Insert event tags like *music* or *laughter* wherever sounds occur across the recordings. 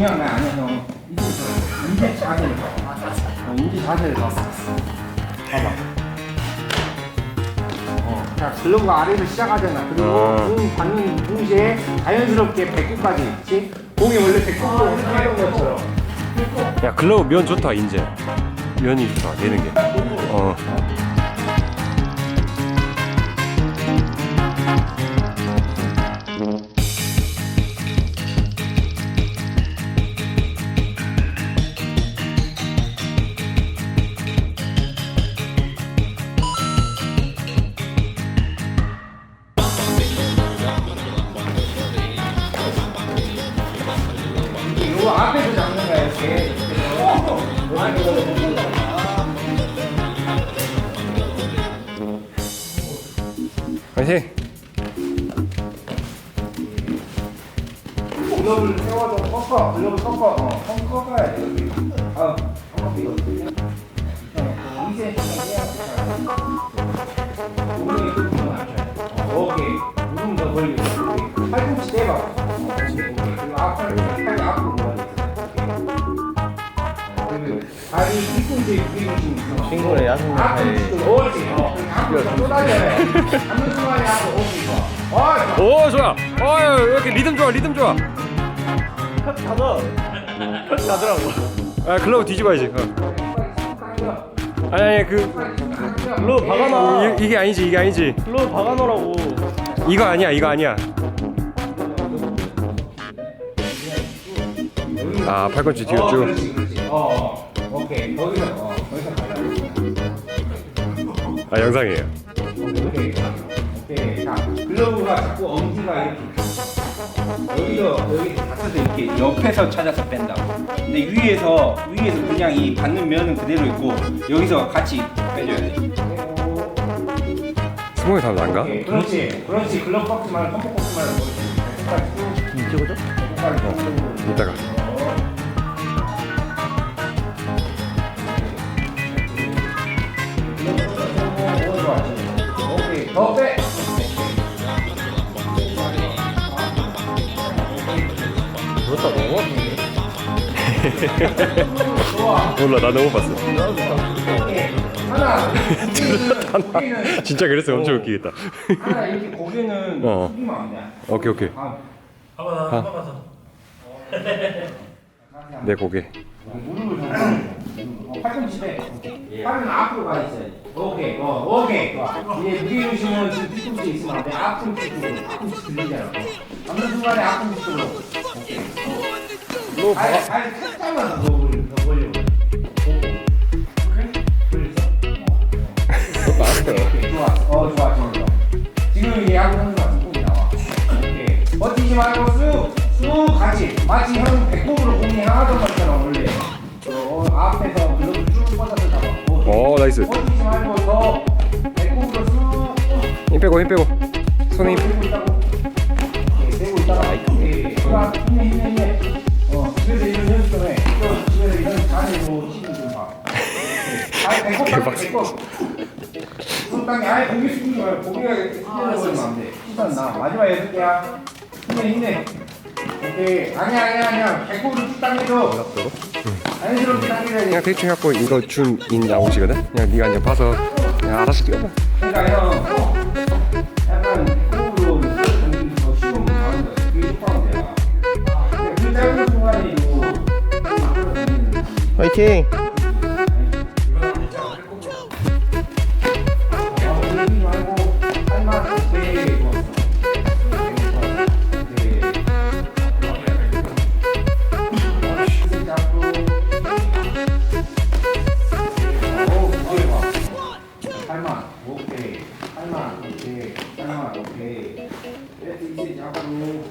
중요한 거 아니야 형. 이제부터 인지 자세에서. 어, 인지 자세에서. 봐봐. 어, 자 글러브가 아래에서 시작하잖아. 그리고 아. 공 받는 동시에 자연스럽게 배꼽까지, 그렇지? 공이 원래 배꼽으로 하던 것처럼. 야 글러브 면 좋다 인제 면이 좋다 내는 게 어. 이거 앞에서 잡는 거야 이렇게. 화이팅 글러브를 세워서 꺾어. 글러브 꺾어. 어, 꺾- 꺾어야 돼. 여기. 어, 이거. 어, 2cm 해야 오른쪽에 또 부분 맞춰야 돼. 어, 오케이. 무릎 더 벌리고. 오케이. 팔꿈치 떼봐. 어, 앞으로 오케이. 좋아. 어, 좋아. 오 좋아 어유 이렇게 리듬 좋아 리듬 좋아. 가더라고. 아 글러브 뒤집어야지 어. 아니 아니 그 글로 박아놔. 이, 이게 아니지 이게 아니지 글로 박아놓으라고. 이거 아니야 이거 아니야 아 팔꿈치 뒤로 어, 쭉 그렇지, 그렇지. 어, 어, 오케이. 거기서, 어, 거기서. 아 영상이에요 오케이. 오케이. 자, 글러브가 자꾸 엄지가 이렇게. 여기서, 여기 닫혀서 이렇게 옆에서 찾아서 뺀다고. 근데 위에서, 위에서 그냥 이 받는 면은 그대로 있고, 여기서 같이 빼줘야 돼. 스모이 다안 난가? 오케이. 그렇지. 그렇지. 글러브 박스 말고, 컴포 박스 말고. 음? 어. 이따가 오케이. 더 빼. 그렇다 너무. 몰라 나 너무 봤어 오케이. 하나. 진짜 그랬어 엄청 웃기겠다 하나 이렇게 고개는 어. 숙이면 안 돼. 오케이 오케이 아, 내 고개 무릎을 잡고 어, 팔꿈치 빼. 팔은 앞으로 가 있어야지. 오케이. 어, 오케이. 좋아. 이제 무게 중심은 지금 뒤꿈치에 있으면 안 돼. 앞꿈치 쪽으로. 앞꿈치 들리잖아. 잡는 순간에 앞꿈치 쪽으로. 오케이. 글로 발. 발 살짝만 더 벌려. 더 벌려. 오케이. 어. 오케이, 좋아. 어, 좋아, 좋아, 좋아. 지금 이게 야구 선수 같은 공이 나와. 오케이. 버티지 말고 쑥, 쑥 가지. 마치 형 배꼽으로 공이 향하던 것처럼 원래. 어, 앞에서 글러브 쭉 뻗어서 잡아. 오 나이스 버티지 말고 더 배꼽으로 쑥. 힘 빼고 힘 빼고 손에 힘 세고 있다고. 오케이, 세고 있다가. 오케이. 좋아. 힘내, 힘내, 힘내. 어, 집에서 이런 연습 좀 해. 또 집에서 이런 자세로 치는 좀 봐. 오케이. 아예 배꼽 개박스. 배꼽. 손 땅에 아예 고개 숙이지 말고 고개가 숙여버리면 안 돼. 시선 나. 마지막 여섯 개야. 힘내, 힘내. 오케이. 아니야, 아니야, 아니야. 배꼽으로 쭉 당겨줘. 그냥 대충 해갖고 이거 줌인 나오시거든? 그냥 네가 이제 봐서 그냥 알아서 뛰어봐. 그러니 이제 잡고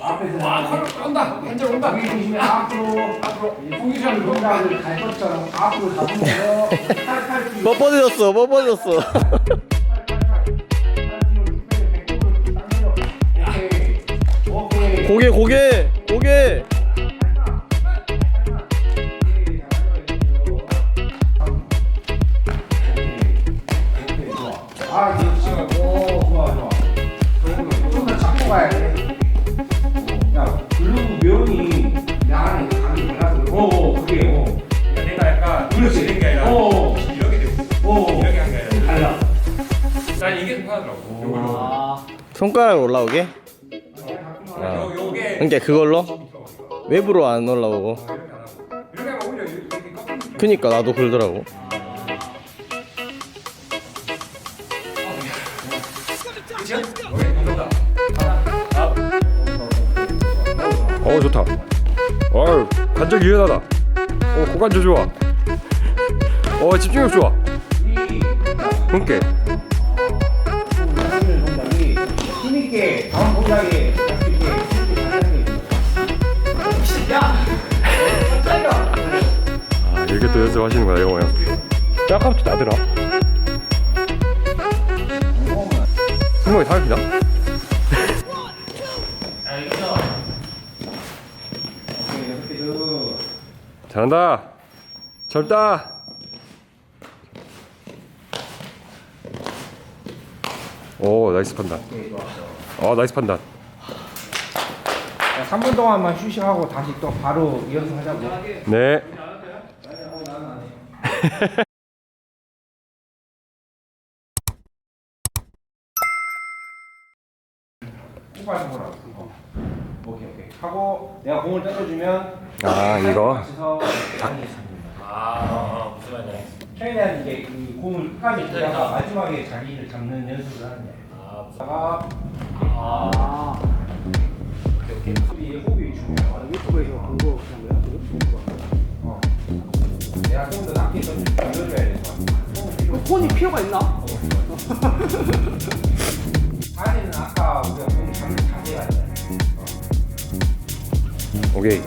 앞에서 와 온다 완전 온다 여기 보시면 앞으로 앞으로 포지션 동작을 갈 것처럼 앞으로 잡으면서 팔팔 *laughs* 뒤로 뻣뻣해졌어. 뻣뻣해졌어. 오케이 오케이 고개 고개 고개. 손가락 올라오게? 아, 요게 그러니까 그걸로? 외부로 안 올라오고? 그니까 나도 그러더라고. 어 좋다. 어 관절 유연하다. 어 고관절 좋아. 어 집중력 좋아. 이 그니까 하는 동작이 힘있게 다음 할수 있게. 하는 게 야! 아 이렇게 또 연습하시는 거야 영호 형 아까부터 나더라. 승모이 쭉 잘한다. 젊다 오 나이스 판단. 오케이 어어 나이스 판단. 자, 3분 동안만 휴식하고 다시 또 바로 연습하자고. 네. 뽑아서 보라고. 어. 오케이 오케이. 하고 내가 공을 던져주면 아, 이거? 맞춰서 아, 무슨 말이야 최대한 이제 그 공을 끝까지 주다가 마지막에 자리를 잡는 연습을 하는 거야 아, 아, 케이 호흡이 호흡이 중요해 유튜브에서 그거 그냥 내가 어 내가 좀더 낮게 던져 던져줘야 될 것 같아 폰이 필요가 있나? 자세는 아까 우리가 공 잡는 자세가 있잖아 어. 오케이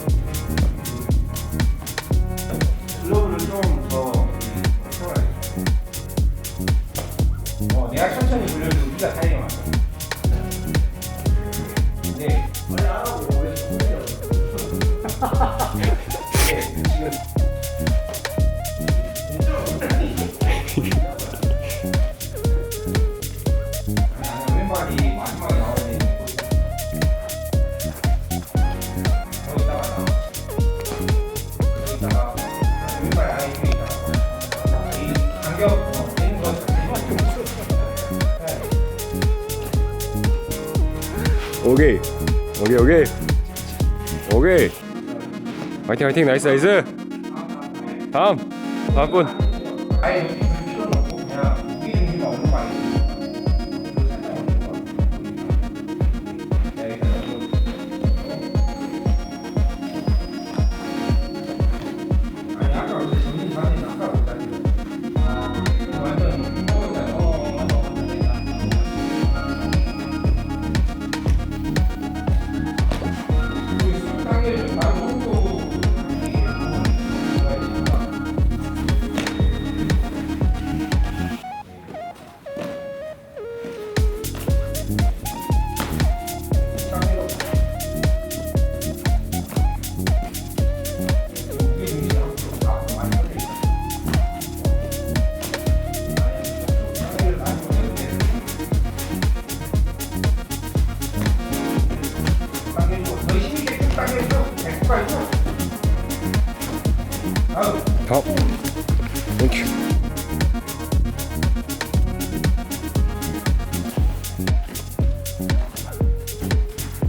오케이 오케이 오케이. 오케이. 화이팅 화이팅. 나이스 나이스. 다음 다음 분 다음 땡큐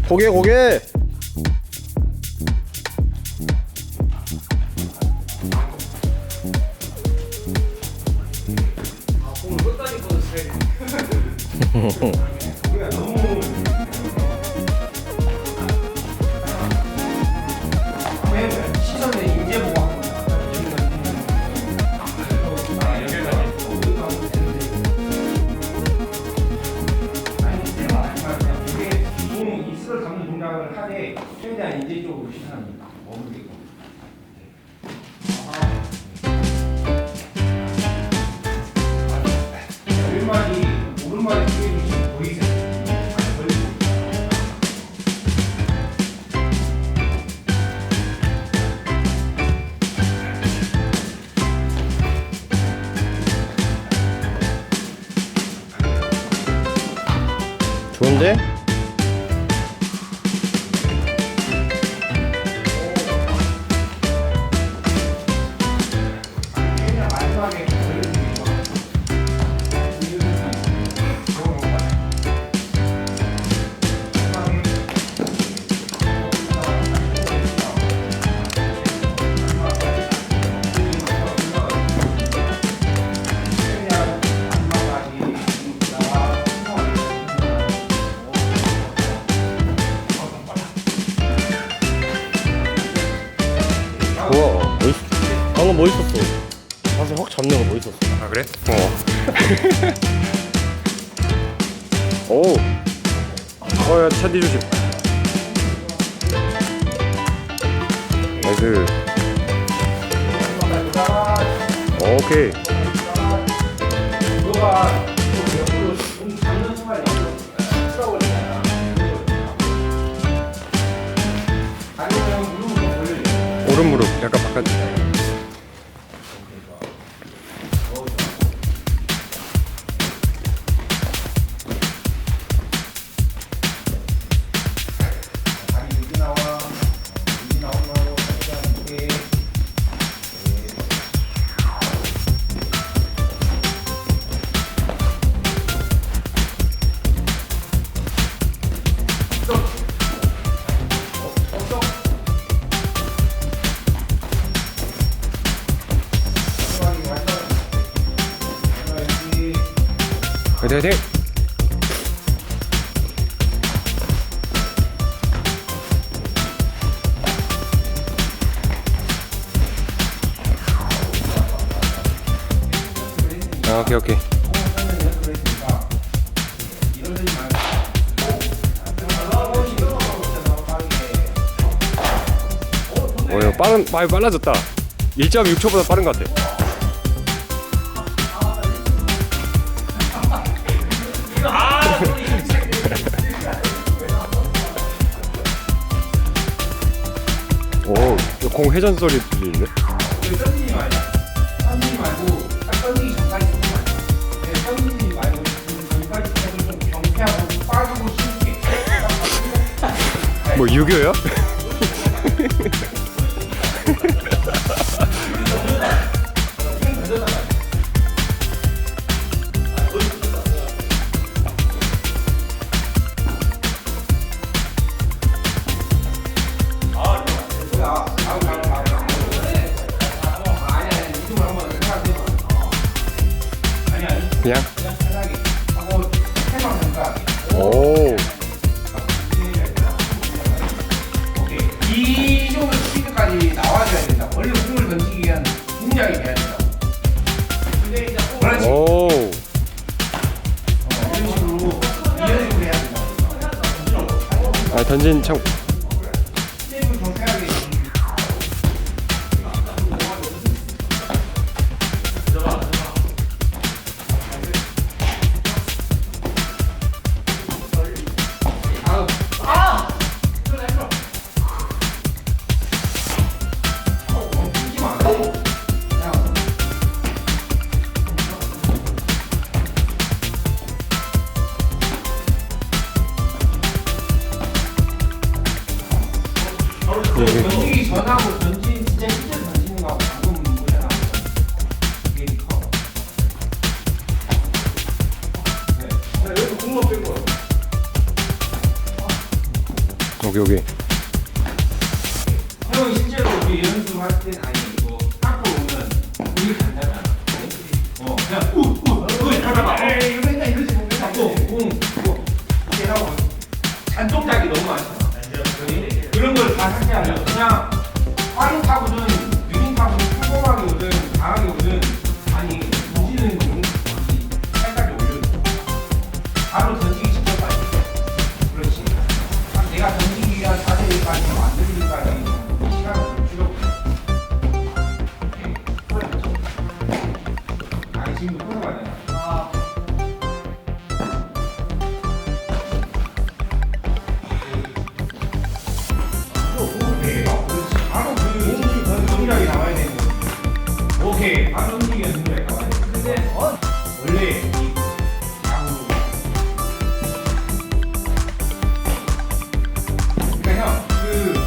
고개 고개 좋은데? 우와 멋있어 방금 멋있었어 사실 확 잡는 거 멋있었어 아 그래? 어. *laughs* 오. 어야 차디 조심. 나이스. 오케이. 무릎 무릎 약간 오케이 오케이. 어, 이거 빠른 아, 많이 빨라졌다. 1.6초보다 빠른 것 같아. *laughs* 오, 공 회전 소리 들리네. 6교요? Dân 단동작이 너무 많잖아. 그런 걸 다 삭제하려 그냥 화로 타고는 오케이 반 움직이는 순간에 나와요 근데 어? 원래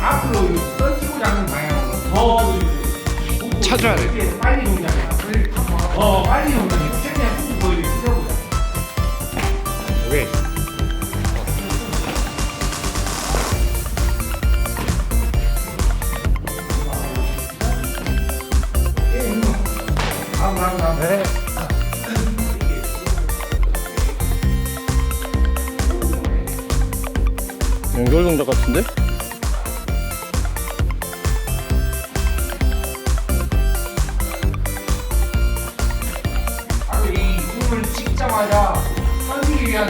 잡는 찾아야 돼. 빨리 동작 어 빨리 동작 연결 동작 같은데?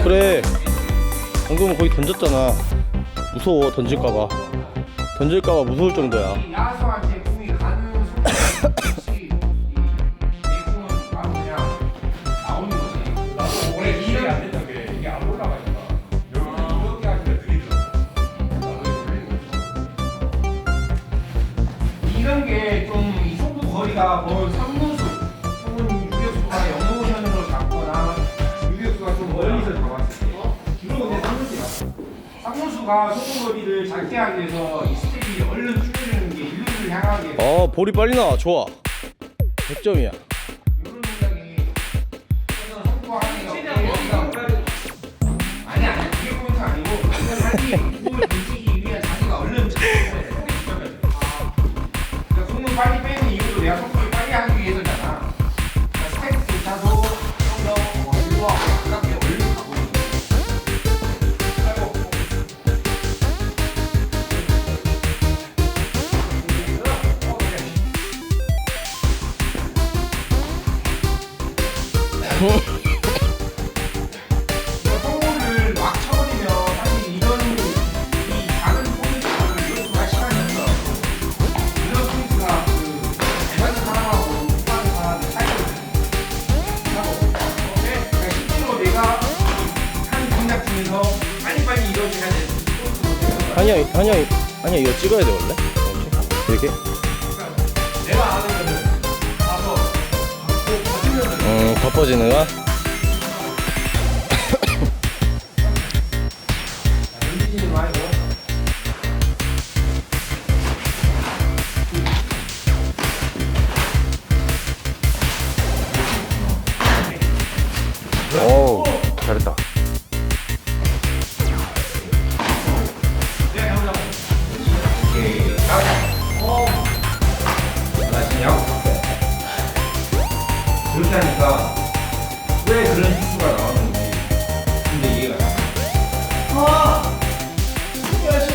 그래. 방금은 거의 던졌잖아. 무서워. 던질까봐. 던질까봐 무서울 정도야. 야 거리가 먼 상문수 혹은 유격수가 영모션으로 잡거나 유격수가 좀 멀리서 잡았을 때 주로 근데 상문수야. 상문수가 송구 거리를 작게 하기 위해서 이 스텝이 얼른 줄여주는 게 일루를 향하게 어 볼이 빨리 나와. 좋아. 100점이야. 소를 막 쳐버리면 사실 이런 이 작은 포인트를 이렇게 시간이 없어. 이런 포인트가 그 대단한 사람하고 못하는 사람의 차이거든. 하고 오케이? 그러니까 실제로 내가 한 동작 중에서 빨리빨리 이루어져야 되는 포인트로 한이야 한이야 한이야 이거 찍어야 돼 원래? 이렇게? 내가 아는 음 덮어지는 거 왜 그런 실수가 나왔는지 근데 이해가 가. 아! 야, 씨.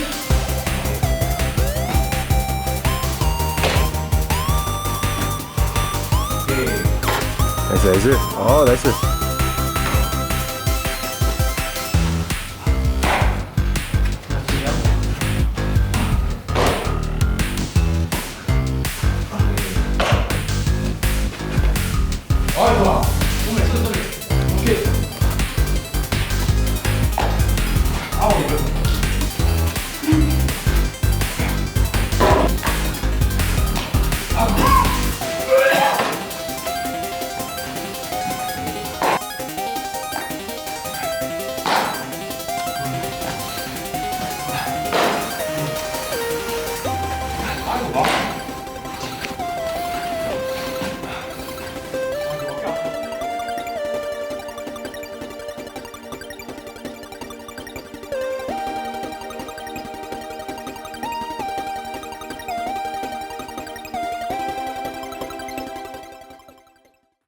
오케이. 나이스 나이스 아 나이스